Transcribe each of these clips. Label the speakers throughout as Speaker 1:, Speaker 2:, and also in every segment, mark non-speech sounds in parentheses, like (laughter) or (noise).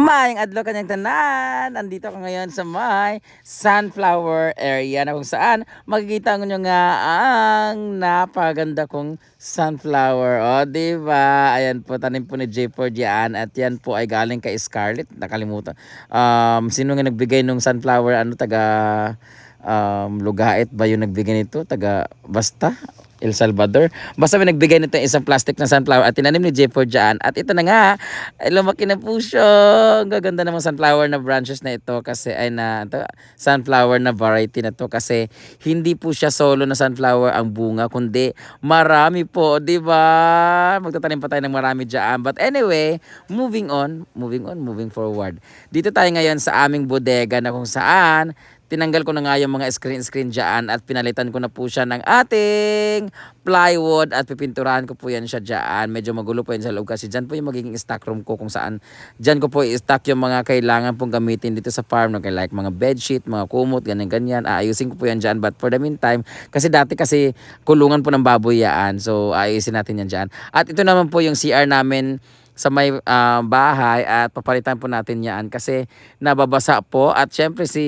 Speaker 1: Mayang adlaw kanyang tanan. Andito ako ngayon sa may sunflower area na kung saan makikita nyo nga ang napaganda kong sunflower. O, di ba? Ayan po, tanim po ni J4 diyan. At yan po ay galing kay Scarlett. Nakalimutan. Um, sino nga nagbigay nung sunflower? Ano, taga um, Lugait ba yung nagbigay nito? Taga Basta? El Salvador. Basta may nagbigay nito ng isang plastic na sunflower at tinanim ni J4 dyan. At ito na nga, ay lumaki na po siya. Ang gaganda namang sunflower na branches na ito kasi ay na ito, sunflower na variety na to kasi hindi po siya solo na sunflower ang bunga kundi marami po, 'di ba? Magtatanim pa tayo ng marami diyan. But anyway, moving on, moving on, moving forward. Dito tayo ngayon sa aming bodega na kung saan tinanggal ko na nga yung mga screen-screen dyan at pinalitan ko na po siya ng ating plywood at pipinturahan ko po yan siya dyan. Medyo magulo po yan sa loob kasi dyan po yung magiging stock room ko kung saan dyan ko po i-stock yung mga kailangan pong gamitin dito sa farm. No? Like mga bedsheet, mga kumot, ganyan-ganyan. Aayusin ko po yan dyan but for the meantime, kasi dati kasi kulungan po ng baboy yan. So ayusin natin yan dyan. At ito naman po yung CR namin sa may ah, bahay at papalitan po natin yan kasi nababasa po. At syempre si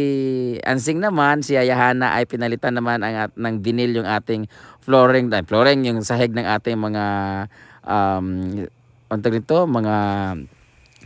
Speaker 1: Ansing naman si Ayahana ay pinalitan naman ang at, ng vinyl yung ating flooring ay, flooring yung sahig ng ating mga um tawag nito? Mga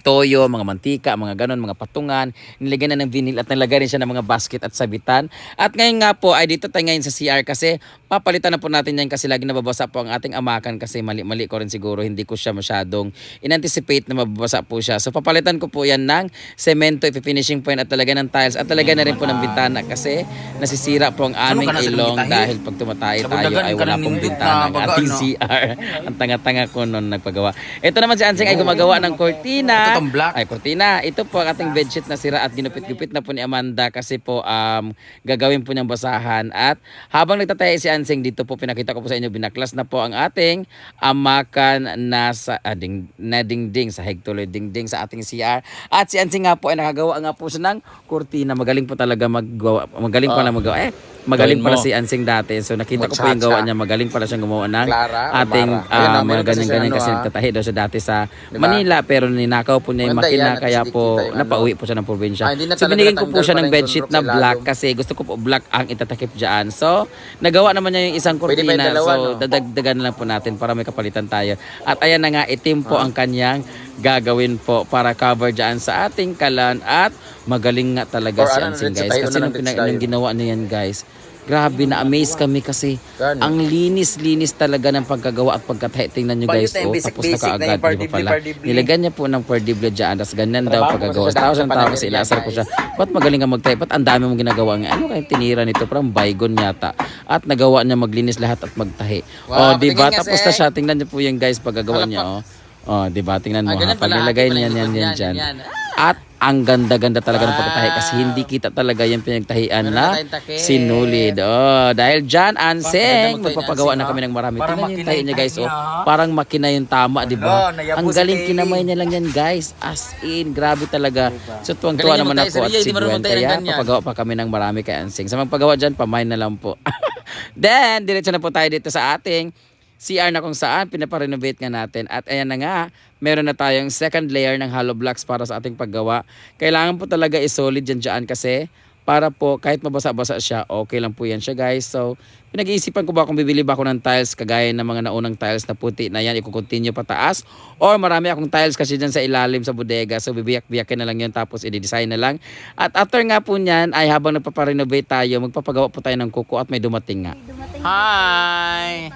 Speaker 1: toyo, mga mantika, mga ganon, mga patungan. Nilagyan na ng vinyl at nilagay rin siya ng mga basket at sabitan. At ngayon nga po ay dito tayo ngayon sa CR kasi papalitan na po natin yan kasi lagi nababasa po ang ating amakan kasi mali-mali ko rin siguro hindi ko siya masyadong in-anticipate na mababasa po siya. So papalitan ko po yan ng semento, finishing point at talaga ng tiles at talaga na rin po ng bintana kasi nasisira po ang aming ilong dahil pag tumatay tayo ay wala pong bintana
Speaker 2: na
Speaker 1: ang
Speaker 2: baga,
Speaker 1: ating
Speaker 2: no?
Speaker 1: CR. (laughs) ang tanga-tanga ko noon nagpagawa. Ito naman si Ansing ay gumagawa ng cortina.
Speaker 2: Ito tong black.
Speaker 1: Ay, cortina. Ito po ang ating bedsheet na sira at ginupit-gupit na po ni Amanda kasi po um, gagawin po niyang basahan. At habang nagtataya si Ansing, dito po pinakita ko po sa inyo, binaklas na po ang ating amakan na, sa, ah, ding, na dingding, sa tuloy dingding sa ating CR. At si Ansing nga po ay nakagawa nga po siya ng cortina. Magaling po talaga maggawa. Magaling pa na magawa. Eh, magaling pala si Ansing dati. So nakita ko po yung gawa niya. Magaling pala siyang gumawa ng
Speaker 2: Clara
Speaker 1: ating
Speaker 2: Ayan,
Speaker 1: mga ganyan-ganyan
Speaker 2: siya,
Speaker 1: kasi
Speaker 2: ano, ah.
Speaker 1: nagtatahi daw siya dati sa
Speaker 2: Diba?
Speaker 1: Manila pero ninakaw po niya yung makina kaya po
Speaker 2: ano.
Speaker 1: napauwi po siya ng probinsya.
Speaker 2: Ah,
Speaker 1: so binigyan ko po siya ng bedsheet na black kasi gusto ko po black ang itatakip dyan. So nagawa naman niya yung isang cortina so dadagdagan na lang po natin para may kapalitan tayo. At ayan na nga itim po ang kanyang gagawin po para cover dyan sa ating kalan at magaling nga talaga
Speaker 2: Or
Speaker 1: si
Speaker 2: ano,
Speaker 1: Ansing guys. Kasi nung,
Speaker 2: lang,
Speaker 1: pina-
Speaker 2: let's tayo.
Speaker 1: nung ginawa niya yan guys, Grabe na amaze kami kasi
Speaker 2: Gano'n?
Speaker 1: ang linis-linis talaga ng pagkagawa at pagkatahi. Tingnan nyo guys,
Speaker 2: na
Speaker 1: oh,
Speaker 2: basic-
Speaker 1: tapos na
Speaker 2: basic na
Speaker 1: kaagad,
Speaker 2: yung
Speaker 1: di ba
Speaker 2: pardibli,
Speaker 1: pala? Nilagyan niya po ng perdible dyan, tapos ganyan daw pagkagawa. Thousand
Speaker 2: dati,
Speaker 1: tao kasi ilasar ko siya. Ba't magaling ka magtahi? Ba't ang dami mong ginagawa nga? Ano kayong tinira nito? Parang baygon yata. At nagawa niya maglinis lahat at magtahi. oh,
Speaker 2: Wow,
Speaker 1: di ba? Tapos na siya. Tingnan niyo po yung guys pagkagawa niya, oh. (laughs) Oh, di ba? Tingnan mo
Speaker 2: Ah,
Speaker 1: ha. Pag nilagay
Speaker 2: Ate,
Speaker 1: niya
Speaker 2: pala
Speaker 1: yan,
Speaker 2: yung
Speaker 1: yan,
Speaker 2: yan,
Speaker 1: dyan. At ang ganda-ganda talaga ng pagkatahi kasi
Speaker 2: Wow.
Speaker 1: hindi kita talaga yung pinagtahian na sinulid. Oh, dahil dyan, Anseng, magpapagawa na kami ng marami.
Speaker 2: Parang
Speaker 1: Tingnan yung tahi niya guys. Oh, parang makina yung tama, di ba? Ang galing kinamay niya lang yan guys. As in, grabe talaga. So tuwang-tuwa naman ako at si Gwen. Kaya papagawa pa kami ng marami kay Anseng. Sa magpagawa dyan, pamain na lang po. (laughs) Then, diretso na po tayo dito sa ating CR na kung saan pinaparenovate nga natin. At ayan na nga, meron na tayong second layer ng hollow blocks para sa ating paggawa. Kailangan po talaga i-solid yan dyan kasi para po kahit mabasa-basa siya, okay lang po yan siya guys. So, pinag-iisipan ko ba kung bibili ba ako ng tiles kagaya ng mga naunang tiles na puti na yan, i-continue pataas. Or marami akong tiles kasi dyan sa ilalim sa bodega. So, bibiyak-biyakin na lang yun tapos i-design na lang. At after nga po niyan, ay habang nagpaparenovate tayo, magpapagawa po tayo ng kuko at may dumating nga.
Speaker 2: Hi!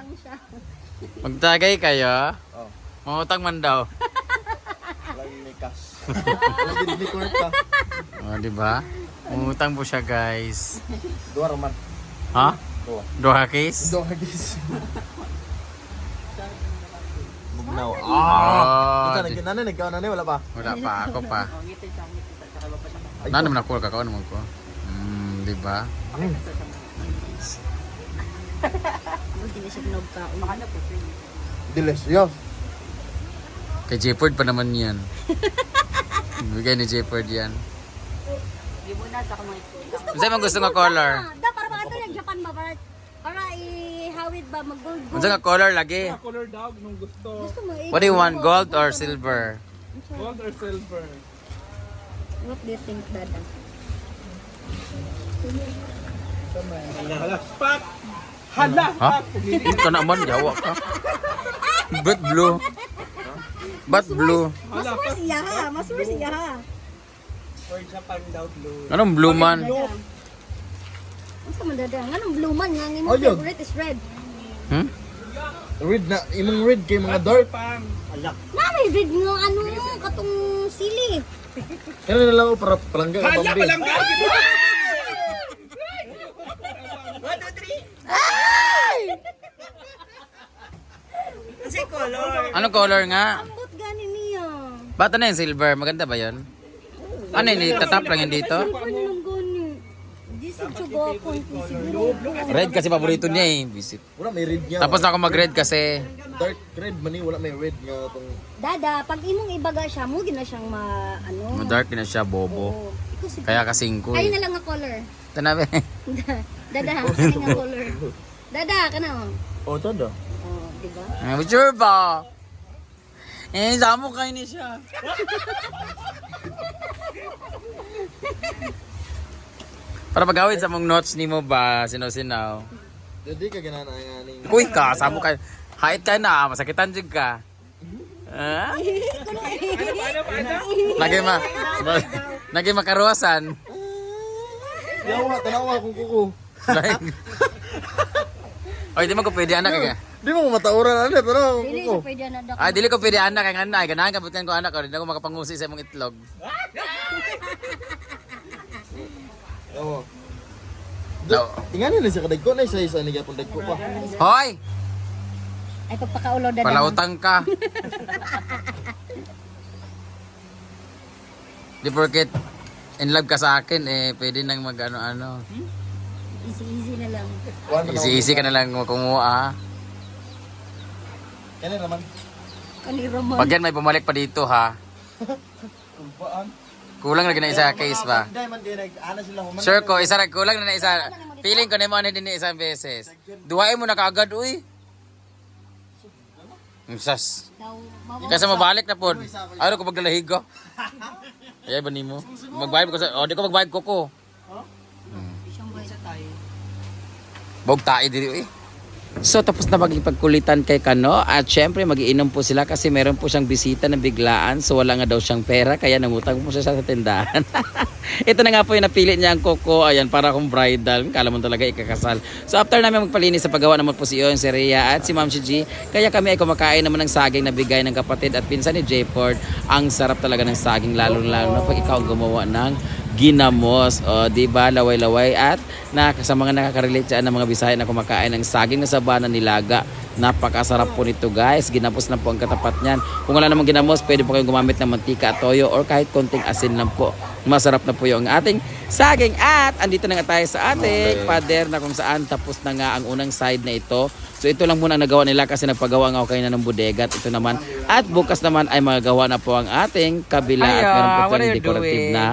Speaker 2: Magtagay kayo? Oh. Mangutang man daw. oh, di ba? Mangutang po siya, guys.
Speaker 3: Dua raman.
Speaker 2: Ha?
Speaker 3: Dua.
Speaker 2: Dua case?
Speaker 3: Dua lagis. Bugnaw.
Speaker 2: Oh,
Speaker 3: Ah! Ikaw
Speaker 2: di-
Speaker 3: naging nanay, nagkaw nanay, wala pa?
Speaker 2: Wala pa, ako pa. Na naman ako, kakaon naman ko. Hmm, di ba?
Speaker 4: Hindi na siya pinagkaon. Makana po siya.
Speaker 3: Delicious.
Speaker 2: Kay Jefford pa naman yan. (laughs) Bigay ni Jefford yan.
Speaker 4: Di mo na sa kamay ko.
Speaker 2: Kasi mo gusto nga color?
Speaker 4: Ah, Da, para baka ito yung Japan ba? Para, para ihawid ba? Mag-gold gold.
Speaker 2: Gusto nga color lagi?
Speaker 5: color dog nung gusto.
Speaker 4: Gusto mo eh.
Speaker 2: What do you want, gold or silver?
Speaker 5: Gold or silver?
Speaker 4: What do you think, Dada?
Speaker 1: Ha? Hindi ka naman, yawa ka. (laughs) Ba't blue? Ba't blue?
Speaker 4: Mas worse siya ha. Mas worse siya ha.
Speaker 1: Anong blue man?
Speaker 4: Ano ka man, Dada? Anong blue man? Nga ang imong favorite is red.
Speaker 1: Hmm?
Speaker 3: Red na, imong red kay mga dark.
Speaker 4: Na, may red nga ano, katong sili.
Speaker 3: Kaya na lang ako para palangga ka pambil.
Speaker 1: Anong color nga?
Speaker 4: Ambot gani niya.
Speaker 1: Ba't ano yung silver? Maganda ba yun? Ano yun? Tatap lang yun dito? Red kasi paborito niya eh. Visit.
Speaker 3: Wala may red niya.
Speaker 1: Tapos ako mag-red kasi.
Speaker 3: dark red man ni wala may red nga tong
Speaker 4: Dada, pag imong ibaga siya, mo gina siyang ma, ano.
Speaker 1: Dark na siya, bobo. Kaya kasing ko
Speaker 4: Ay
Speaker 1: eh.
Speaker 4: na lang nga color.
Speaker 1: Tanabi. (laughs)
Speaker 4: Dada, (laughs) kani nga color. Dada, kana oh.
Speaker 3: Oh, tada.
Speaker 4: Oh, di ba?
Speaker 1: Ay, sure ba? Eh, damo kayo ni siya. Para magawid sa mong notes ni mo ba, sino-sinaw?
Speaker 3: Jadi ka ganana nga ning
Speaker 1: Uy ka, samo ka. Hait ka na, masakitan jud ka. Ha? Lagi ma, lagi makaruasan.
Speaker 3: Yawa, tanawa kung kuko.
Speaker 1: Oy, di mo ko pwede anak ka.
Speaker 3: Di mo matauran ano, tanawa kung
Speaker 4: Dili sa pwede na dak.
Speaker 1: Ay, dili ko pwede anak kay ngana, ganahan ka butkan ko anak ko, di ako makapangusi sa imong itlog. (laughs)
Speaker 3: Yawa.
Speaker 1: No.
Speaker 3: Tingani na siya kadagko na isa isa ni gyapon dagko pa.
Speaker 1: Hoy,
Speaker 4: Ay pagpakaulo dada.
Speaker 1: palautang ka. (laughs) Di porket in love ka sa akin, eh, pwede nang mag ano-ano.
Speaker 4: Easy easy na lang.
Speaker 1: Easy-easy ka na lang kumuha.
Speaker 3: Kani naman.
Speaker 4: Kani Ramon.
Speaker 1: Pag yan may bumalik pa dito ha.
Speaker 3: Kumpaan.
Speaker 1: Kulang na gina isa case ba? Sure ko, isa ra kulang na na isa. Feeling ko na mo din ni isang beses. Duwain mo na kaagad uy. Sas. Kasi mabalik na pod. Ano ko maglalahig ko? Ayay ba nimo? Magbayad ko sa Oh, di ko magbayad ko ko.
Speaker 4: Siyang bay-
Speaker 1: Bog tae diri uy. So tapos na magipagkulitan kay Kano at syempre magiinom po sila kasi meron po siyang bisita na biglaan so wala nga daw siyang pera kaya nangutang po siya sa tindahan. (laughs) Ito na nga po yung napili niya ang Coco ayan para kung bridal kala mo talaga ikakasal. So after namin magpalinis sa paggawa naman po si Ion, si Rhea at si Ma'am si G kaya kami ay kumakain naman ng saging na bigay ng kapatid at pinsan ni Jayford. Ang sarap talaga ng saging lalo lalo na pag ikaw gumawa ng ginamos. O, di ba? Laway-laway at na, sa mga nakaka-relate dyan ng mga Bisaya na kumakain ng saging na saba na nilaga. Napakasarap po nito guys. Ginapos na po ang katapat niyan. Kung wala namang ginamos, pwede po kayong gumamit ng mantika at toyo or kahit konting asin lang po. Masarap na po yung ating saging. At andito na nga tayo sa ating pader na kung saan tapos na nga ang unang side na ito. So ito lang muna ang nagawa nila kasi nagpagawa nga ako kayo na ng bodega at ito naman. At bukas naman ay magagawa na po ang ating kabila at
Speaker 2: Hiya,
Speaker 1: meron po tayong decorative
Speaker 2: doing?
Speaker 1: na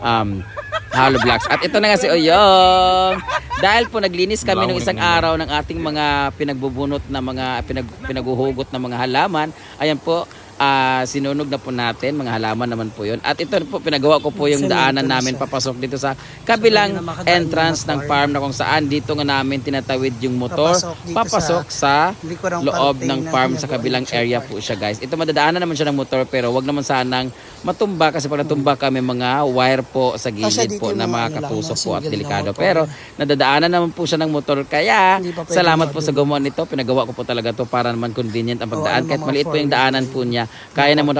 Speaker 1: um, hollow blocks. At ito na nga si Oyong. Dahil po naglinis kami ng isang araw ng ating mga pinagbubunot na mga pinag, pinaguhugot na mga halaman. Ayan po, ah, sinunog na po natin. Mga halaman naman po yun. At ito po, pinagawa ko po yung daanan namin papasok dito sa kabilang entrance ng farm na kung saan dito nga namin tinatawid yung motor.
Speaker 6: Papasok
Speaker 1: sa loob ng farm sa kabilang area po siya guys. Ito madadaanan naman siya ng motor pero wag naman sanang matumba kasi pag natumba kami mga wire po sa gilid po na
Speaker 6: mga
Speaker 1: mga
Speaker 6: ano
Speaker 1: po at delikado. Pero nadadaanan naman po siya ng motor kaya salamat po sa gumawa nito. Pinagawa ko po talaga to para naman convenient ang pagdaan.
Speaker 6: ano,
Speaker 1: Kahit maliit po yung daanan po niya. Kaya naman,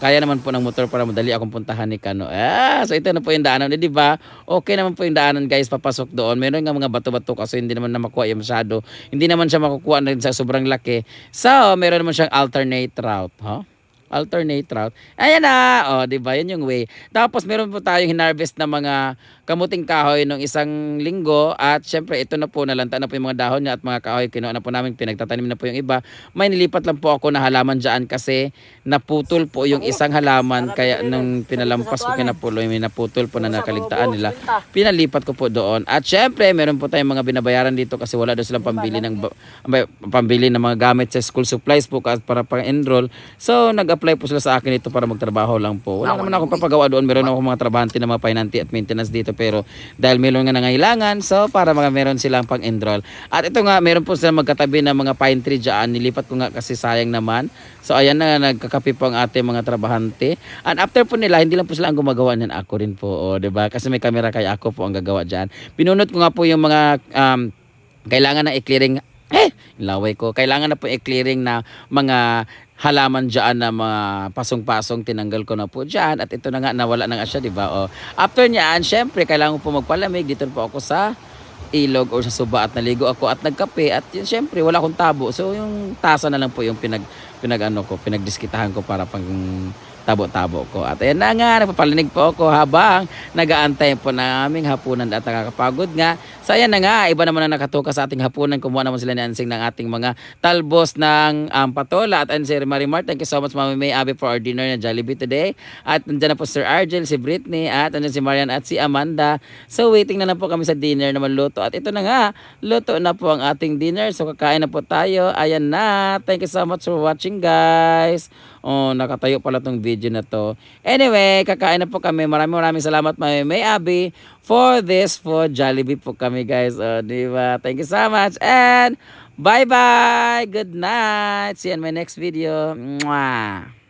Speaker 1: kaya naman po ng motor para madali akong puntahan ni Kano. Ah, so ito na po yung daanan. Di ba? Okay naman po yung daanan guys papasok doon. Meron nga mga bato-bato kasi hindi naman na makuha yung masyado. Hindi naman siya makukuha na sa sobrang laki. So, meron naman siyang alternate route. Huh? alternate route. Ayan na, oh, 'di ba? 'Yun yung way. Tapos meron po tayong hinarvest na mga kamuting kahoy nung isang linggo at syempre ito na po nalanta na po yung mga dahon niya at mga kahoy kinuha na po namin pinagtatanim na po yung iba. May nilipat lang po ako na halaman dyan kasi naputol po yung isang halaman kaya nung pinalampas ko kinapuloy may naputol po na nakaligtaan nila. Pinalipat ko po doon. At syempre meron po tayong mga binabayaran dito kasi wala daw silang pambili ng pambili ng mga gamit sa school supplies po kasi para pang-enroll. So nag-apply po sila sa akin ito para magtrabaho lang po. Wala naman akong papagawa doon. Meron ako mga trabahante na mga painanti at maintenance dito pero dahil meron nga nangailangan so para mga meron silang pang-enroll. At ito nga meron po silang magkatabi ng mga pine tree dyan. Nilipat ko nga kasi sayang naman. So ayan na nagkakape po ang ating mga trabahante. And after po nila, hindi lang po sila ang gumagawa niyan. Ako rin po, oh, 'di? Kasi may camera kaya ako po ang gagawa diyan. Pinunot ko nga po yung mga um, kailangan na i-clearing eh, laway ko. Kailangan na po i-clearing na mga halaman dyan na mga pasong-pasong tinanggal ko na po dyan at ito na nga nawala na nga siya, di ba? O, after niyan, syempre, kailangan ko po magpalamig. Dito po ako sa ilog or sa suba at naligo ako at nagkape at yun syempre wala akong tabo so yung tasa na lang po yung pinag pinag ano ko pinagdiskitahan ko para pang tabo-tabo ko. At ayan na nga nagpapalinig po ako habang nagaantay po naming hapunan at nakakapagod nga. So ayan na nga iba naman na nakatuka sa ating hapunan. Kumuha naman sila ni Ansing ng ating mga talbos ng um, patola. At and si Marimar thank you so much Mami May Abby for our dinner na Jollibee today. At nandiyan na po Sir Argel si Britney at nandiyan si Marian at si Amanda. So waiting na lang po kami sa dinner na maluto at ito na nga luto na po ang ating dinner. So kakain na po tayo. Ayan na. Thank you so much for watching guys. Oh, nakatayo pala tong video na to. Anyway, kakain na po kami. Maraming maraming salamat, Mami May Abby, for this food. Jollibee po kami, guys. Oh, di? Thank you so much. And bye-bye. Good night. See you in my next video. Mwah.